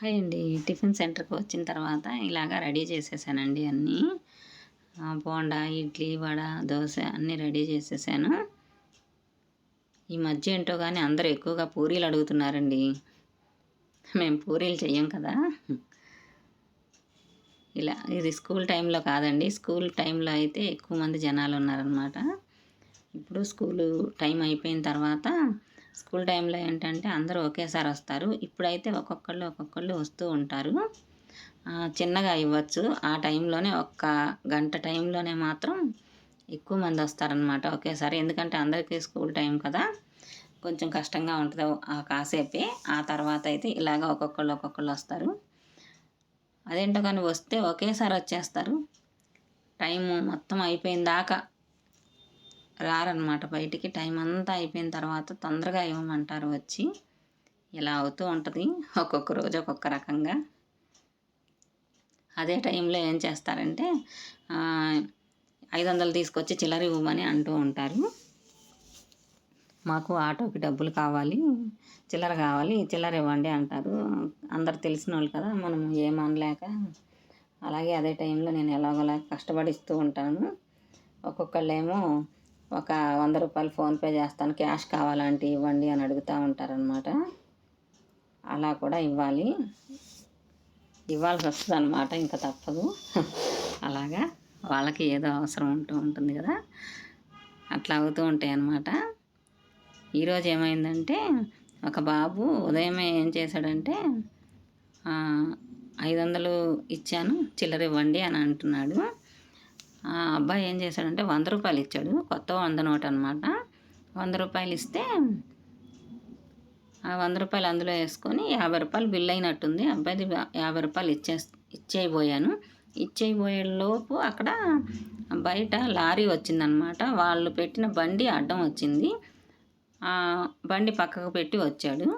Hi అండి tiffin సెంటర్కి వచ్చిన తర్వాత ఇలాగా రెడీ చేసేసానండి అన్నీ. బోండా ఇడ్లీ వడ దోశ అన్నీ రెడీ చేసేసాను. ఈ మధ్య ఏంటో కానీ అందరూ ఎక్కువగా పూరీలు అడుగుతున్నారండి. మేము పూరీలు చెయ్యం కదా. ఇలా ఇది స్కూల్ టైంలో కాదండి. స్కూల్ టైంలో అయితే ఎక్కువ మంది జనాలు ఉన్నారనమాట ఇప్పుడు స్కూలు టైం అయిపోయిన తర్వాత స్కూల్ టైంలో ఏంటంటే అందరూ ఒకేసారి వస్తారు. ఇప్పుడైతే ఒక్కొక్కళ్ళు ఒక్కొక్కళ్ళు వస్తూ ఉంటారు. చిన్నగా ఇవ్వచ్చు. ఆ టైంలోనే ఒక్క గంట టైంలోనే మాత్రం ఎక్కువ మంది వస్తారనమాట ఒకేసారి. ఎందుకంటే అందరికీ స్కూల్ టైం కదా. కొంచెం కష్టంగా ఉంటుంది ఆ కాసేపే. ఆ తర్వాత అయితే ఇలాగ ఒక్కొక్కళ్ళు ఒక్కొక్కళ్ళు వస్తారు. అదేంటో కానీ వస్తే ఒకేసారి వచ్చేస్తారు. టైము మొత్తం అయిపోయిన దాకా రారనమాట బయటికి టైం అంతా అయిపోయిన తర్వాత తొందరగా ఇవ్వమంటారు వచ్చి. ఇలా అవుతూ ఉంటుంది ఒక్కొక్క రోజు ఒక్కొక్క రకంగా. అదే టైంలో ఏం చేస్తారంటే ఐదు వందలు తీసుకొచ్చి చిల్లర ఇవ్వమని అంటూ ఉంటారు. మాకు ఆటోకి డబ్బులు కావాలి చిల్లర కావాలి చిల్లర ఇవ్వండి అంటారు. అందరు తెలిసిన వాళ్ళు కదా మనం ఏమనలేక అలాగే అదే టైంలో నేను ఎలాగోలా కష్టపడిస్తూ ఉంటాను. ఒక్కొక్కళ్ళేమో ఒక వంద రూపాయలు ఫోన్పే చేస్తాను క్యాష్ కావాలంటే ఇవ్వండి అని అడుగుతూ ఉంటారనమాట అలా కూడా ఇవ్వాలి. ఇవ్వాల్సి వస్తుంది అనమాట ఇంకా తప్పదు. అలాగా వాళ్ళకి ఏదో అవసరం ఉంటూ ఉంటుంది కదా. అట్లా అవుతూ ఉంటాయి అన్నమాట ఈరోజు ఏమైందంటే ఒక బాబు ఉదయమే ఏం చేశాడంటే ఐదు వందలు ఇచ్చాను చిల్లర ఇవ్వండి అని అంటున్నాడు. ఆ అబ్బాయి ఏం చేశాడంటే వంద రూపాయలు ఇచ్చాడు కొత్త వంద నోట్ అనమాట వంద రూపాయలు ఇస్తే ఆ వంద రూపాయలు అందులో వేసుకొని యాభై రూపాయలు బిల్ అయినట్టుంది. అబ్బాయిది యాభై రూపాయలు ఇచ్చే ఇచ్చేయబోయాను. ఇచ్చేయబోయే లోపు అక్కడ బయట లారీ వచ్చిందనమాట వాళ్ళు పెట్టిన బండి అడ్డం వచ్చింది. బండి పక్కకు పెట్టి వచ్చాడు.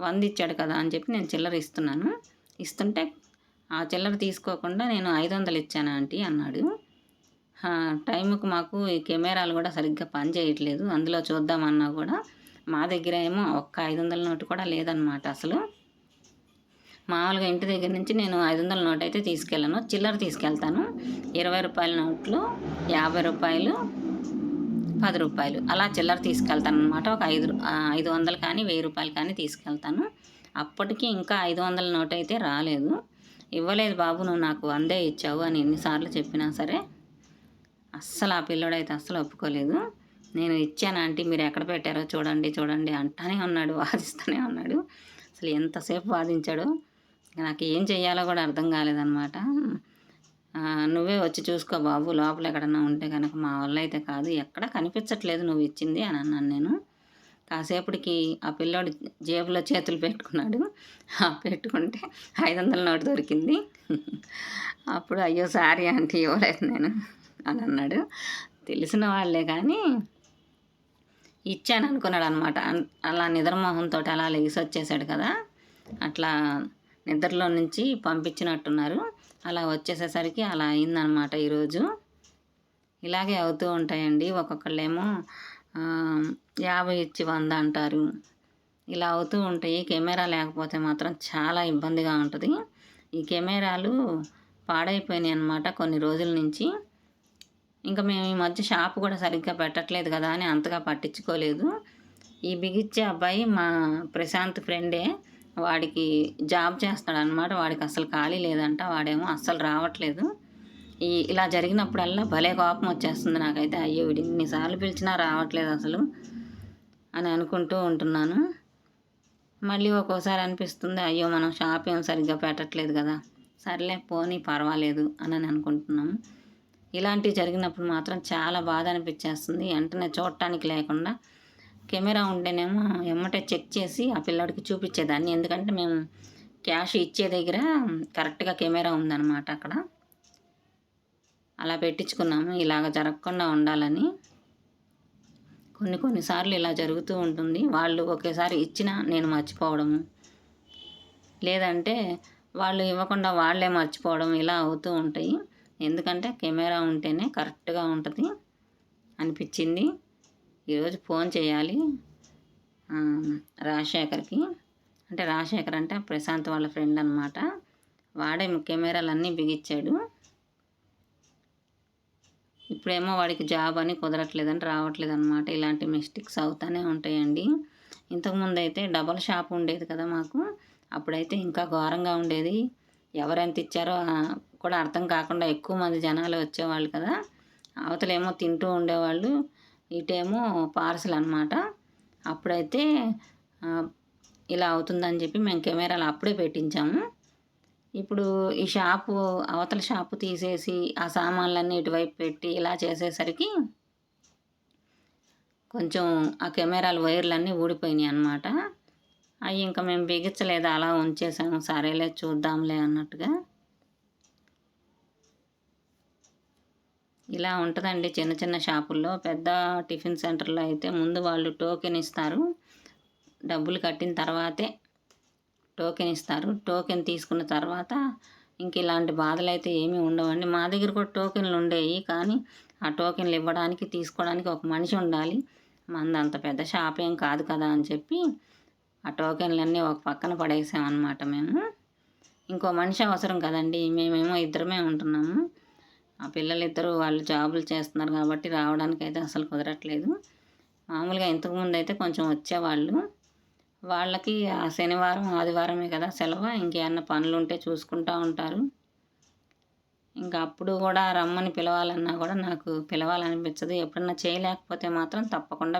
వంద ఇచ్చాడు కదా అని చెప్పి నేను చిల్లర ఇస్తున్నాను. ఇస్తుంటే ఆ చిల్లర తీసుకోకుండా నేను ఐదు వందలు ఇచ్చాను ఆంటీ అన్నాడు. టైంకు మాకు ఈ కెమెరాలు కూడా సరిగ్గా పనిచేయట్లేదు అందులో చూద్దామన్నా కూడా మా దగ్గర ఏమో ఒక్క ఐదు వందల నోటు కూడా లేదనమాట అసలు. మామూలుగా ఇంటి దగ్గర నుంచి నేను ఐదు వందల నోట్ అయితే తీసుకెళ్ళను. చిల్లర తీసుకెళ్తాను. ఇరవై రూపాయల నోట్లు యాభై రూపాయలు పది రూపాయలు. అలా చిల్లర తీసుకెళ్తాను అనమాట ఒక ఐదు ఐదు వందలు కానీ వెయ్యి రూపాయలు కానీ తీసుకెళ్తాను. అప్పటికి ఇంకా ఐదు వందల నోట్ అయితే రాలేదు. ఇవ్వలేదు బాబు నువ్వు నాకు వందే ఇచ్చావు అని ఎన్నిసార్లు చెప్పినా సరే. అస్సలు ఆ పిల్లడైతే అస్సలు ఒప్పుకోలేదు. నేను ఇచ్చాను ఆంటీ మీరు ఎక్కడ పెట్టారో చూడండి చూడండి అంటానే ఉన్నాడు వాదిస్తూనే ఉన్నాడు. అసలు ఎంతసేపు వాదించాడో నాకు ఏం చెయ్యాలో కూడా అర్థం కాలేదనమాట నువ్వే వచ్చి చూసుకో బాబు లోపల ఎక్కడన్నా ఉంటే కనుక మా వల్ల అయితే కాదు ఎక్కడ కనిపించట్లేదు నువ్వు ఇచ్చింది అని అన్నాను నేను. కాసేపటికి ఆ పిల్లోడు జేబులో చేతులు పెట్టుకున్నాడు. ఆ పెట్టుకుంటే ఐదు వందల నోటు దొరికింది. అప్పుడు అయ్యో సారీ ఆంటీ ఇవ్వలేదు నేను. అని అన్నాడు. తెలిసిన వాళ్ళే కానీ ఇచ్చాను అనుకున్నాడు అనమాట అలా నిద్రమోహంతో అలా లెగిసి వచ్చేసాడు కదా. అట్లా నిద్రలో నుంచి పంపించినట్టున్నారు. అలా వచ్చేసేసరికి అలా అయిందనమాట ఈరోజు. ఇలాగే అవుతూ ఉంటాయండి. ఒక్కొక్కళ్ళేమో యాభై ఇచ్చి వంద అంటారు. ఇలా అవుతూ ఉంటాయి. కెమెరా లేకపోతే మాత్రం చాలా ఇబ్బందిగా ఉంటుంది. ఈ కెమెరాలు పాడైపోయినాయి అనమాట కొన్ని రోజుల నుంచి. ఇంకా మేము ఈ మధ్య షాప్ కూడా సరిగ్గా పెట్టట్లేదు కదా అని అంతగా పట్టించుకోలేదు. ఈ బిగిచ్చే అబ్బాయి మా ప్రశాంత్ ఫ్రెండే. వాడికి జాబ్ చేస్తాడనమాట వాడికి అసలు ఖాళీ లేదంట. వాడేమో అస్సలు రావట్లేదు. ఈ ఇలా జరిగినప్పుడల్లా భలే కోపం వచ్చేస్తుంది నాకైతే. అయ్యో వీడి ఇన్నిసార్లు పిలిచినా రావట్లేదు అసలు అని అనుకుంటూ ఉంటున్నాను. మళ్ళీ ఒక్కోసారి అనిపిస్తుంది అయ్యో మనం షాప్ ఏం సరిగ్గా పెట్టట్లేదు కదా. సర్లే పోనీ పర్వాలేదు అని అనుకుంటున్నాము. ఇలాంటివి జరిగినప్పుడు మాత్రం చాలా బాధ అనిపించేస్తుంది. వెంటనే చూడటానికి లేకుండా కెమెరా ఉంటేనేమో ఎమ్మటే చెక్ చేసి ఆ పిల్లాడికి చూపించేదాన్ని. ఎందుకంటే మేము క్యాష్ ఇచ్చే దగ్గర కరెక్ట్గా కెమెరా ఉందన్నమాట అక్కడ. అలా పెట్టించుకున్నాము. ఇలాగ జరగకుండా ఉండాలని. కొన్ని కొన్నిసార్లు ఇలా జరుగుతూ ఉంటుంది. వాళ్ళు ఒకేసారి ఇచ్చినా నేను మర్చిపోవడము. లేదంటే వాళ్ళు ఇవ్వకుండా వాళ్ళే మర్చిపోవడం ఇలా అవుతూ ఉంటాయి. ఎందుకంటే కెమెరా ఉంటేనే కరెక్ట్గా ఉంటుంది అనిపించింది. ఈరోజు ఫోన్ చేయాలి రాజశేఖర్కి. అంటే రాజశేఖర్ అంటే ప్రశాంత్ వాళ్ళ ఫ్రెండ్ అనమాట వాడే కెమెరాలన్నీ బిగించాడు. ఇప్పుడేమో వాడికి జాబ్ అని కుదరట్లేదని రావట్లేదు అనమాట ఇలాంటి మిస్టేక్స్ అవుతూనే ఉంటాయండి. ఇంతకుముందు అయితే డబల్ షాప్ ఉండేది కదా మాకు. అప్పుడైతే ఇంకా ఘోరంగా ఉండేది. ఎవరెంత ఇచ్చారో కూడా అర్థం కాకుండా ఎక్కువ మంది జనాలు వచ్చేవాళ్ళు కదా. అవతలేమో తింటూ ఉండేవాళ్ళు. ఇటేమో పార్సల్ అనమాట అప్పుడైతే ఇలా అవుతుందని చెప్పి మేము కెమెరాలు అప్పుడే పెట్టించాము. ఇప్పుడు ఈ షాపు అవతల షాపు తీసేసి ఆ సామాన్లన్నీ ఇటువైపు పెట్టి ఇలా చేసేసరికి కొంచెం ఆ కెమెరాల వైర్లన్నీ ఊడిపోయినాయి అనమాట అవి ఇంకా మేము బిగించలేదు? అలా ఉంచేసాము. సరేలే చూద్దాంలే అన్నట్టుగా. ఇలా ఉంటుందండి చిన్న చిన్న షాపుల్లో. పెద్ద టిఫిన్ సెంటర్లో అయితే ముందు వాళ్ళు టోకెన్ ఇస్తారు. డబ్బులు కట్టిన తర్వాతే టోకెన్ ఇస్తారు. టోకెన్ తీసుకున్న తర్వాత ఇంక ఇలాంటి బాధలు అయితే ఏమీ ఉండవండి. మా దగ్గర కూడా టోకెన్లు ఉండేవి కానీ ఆ టోకెన్లు ఇవ్వడానికి తీసుకోవడానికి ఒక మనిషి ఉండాలి. మంది అంత పెద్ద షాప్ ఏం కాదు కదా అని చెప్పి ఆ టోకెన్లన్నీ ఒక పక్కన పడేసామన్నమాట మేము. ఇంకో మనిషి అవసరం కదండి. మేమేమో ఇద్దరమే ఉంటున్నాము. ఆ పిల్లలు ఇద్దరు వాళ్ళు జాబులు చేస్తున్నారు కాబట్టి రావడానికి అయితే అసలు కుదరట్లేదు. మామూలుగా ఇంతకుముందు అయితే కొంచెం వచ్చేవాళ్ళు. వాళ్ళకి ఆ శనివారం ఆదివారమే కదా సెలవు. ఇంకేమన్నా పనులు ఉంటే చూసుకుంటూ ఉంటారు. ఇంకా అప్పుడు కూడా రమ్మని పిలవాలన్నా కూడా నాకు పిలవాలనిపించదు. ఎప్పుడన్నా చేయలేకపోతే మాత్రం తప్పకుండా